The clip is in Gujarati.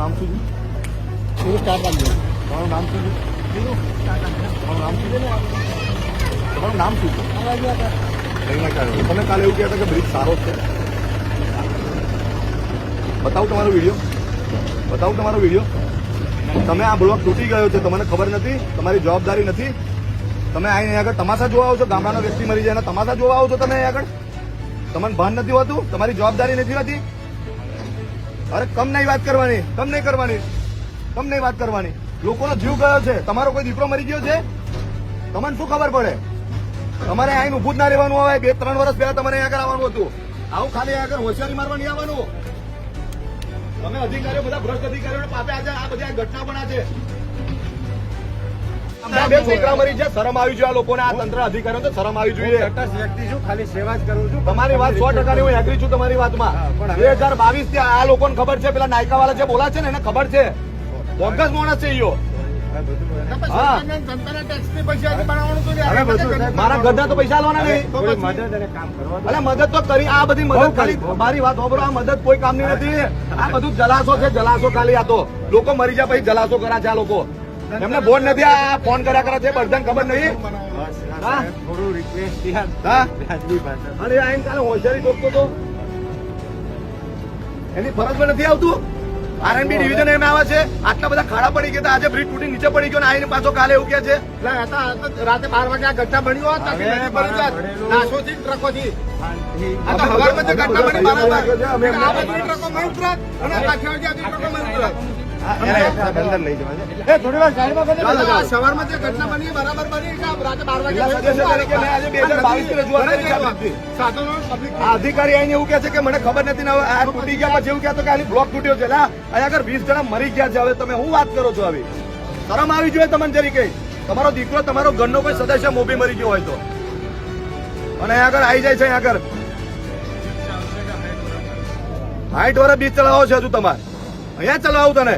નામ શું છે? તમારું નામ શું છે? તમારું નામ શું છે? તમારું નામ શું છે? કંઈ ના કાઢો તમે કાલે એવું કહેતા કે બ્રિજ સારો છે. બતાવું તમારો વીડિયો. બતાવું તમારો વીડિયો. તમે આ બ્લોક તૂટી ગયો છે તમને ખબર નથી તમારી જવાબદારી નથી. તમે અહીં આગળ તમાશા જોવા આવો છો ગામડાનો વ્યક્તિ મરી જાય તમાશા જોવા આવો છો તમે અહીં આગળ. તમને ભાન નથી હોતું તમારી જવાબદારી નથી હોતી. અરે, કમ નહીં વાત કરવાની, કમ નહીં કરવાની, કમ નહીં વાત કરવાની. લોકોનો જીવ ગયો છે, તમારો કોઈ દીકરો મરી ગયો છે? તમને શું ખબર પડે? તમારે અહીં ઉભું જ ના રહેવાનું હોય, બે, ત્રણ વર્ષ પહેલા તમારે આગળ આવવાનું હતું. આવું ખાલી આગળ હોશિયારી મારવા નહીં આવવાનું. તમે અધિકારીઓ, બધા ભ્રષ્ટ અધિકારીઓ પાપે આજે આ બધી ઘટના પણ આ બે છોકરા મરી છે શરમ આવી જોઈએ આ લોકોને. આ તંત્ર અધિકારીઓ તો શરમ આવી જોઈએ. તટસ્થ વ્યક્તિ છું ખાલી સેવા જ કરું છું. તમારી વાત સો ટકાની હું એગ્રી છું તમારી વાતમાં. બે હજાર બાવીસથી આ લોકોને ખબર છે પેલા નાયકા વાળા જે બોલા છે ને એને ખબર છે. બોગસ માણસ છે ઈયો હવે બધું હા. જનતાના ટેક્સની પૈસા મારા તો આલવાના નહીં મદદ તો કરી આ બધી મદદ ખાલી મારી વાત હોબરો આ મદદ કોઈ કામની નથી. આ બધું જલાસો છે જલાસો ખાલી આ તો. લોકો મરી જાય પછી જલાસો કરા છે આ લોકો. એમને બોર્ડ નથી આ ફોન કર્યા કરે છે બધાને ખબર નહીં. થોડું રિક્વેસ્ટ કાલે હોશિયારી ટોકતો તો. એની પણ નથી આવતું? આરએનબી ડિવિઝન એમ આવે છે. આટલા બધા ખાડા પડી ગયા આજે બ્રિજ તૂટી નીચે પડી ગયો આઈને પાછો કાલે એવું કે છે. રાતે બાર વાગે આ ઘટના બન્યો. નાશોથી ટ્રકોથી. આ તો હવારમાં બની બાર બધી ટ્રકો મય ઉતરત અને આ ટ્રકો ઉતરત. હા, એને અંદર લઈ જવા છે. એ થોડી વાર સાઈડમાં કરી ચાલો, દેજો. આ સવારમાં જે ઘટના બની બરાબર બની રાતે બાર વાગે જિલ્લા સદસ્ય તરીકે મેં આજે 2022 થી રજૂઆત કરી છે આ બધી. સાધનો પબ્લિક આ અધિકારી આઈને એવું કે છે કે મને ખબર નથી ને આ તૂટી ગયા પછી એવું કહેતો કે આની બ્લોક તૂટ્યો છે. અહીંયા આગળ વીસ જણા મરી ગયા છે. હવે તમે હું વાત કરો છો આવી? શરમ આવી જોઈએ તમને જરી કઈ? તમારો દીકરો તમારો ઘરનો કોઈ સદસ્ય મોભી મરી ગયો હોય તો. અને અહીંયા આગળ આવી જાય છે અહીંયા આગળ. હાઈટ વાળા બીજ ચલાવો છે હજુ તમારે. અહીંયા ચલાવું તને.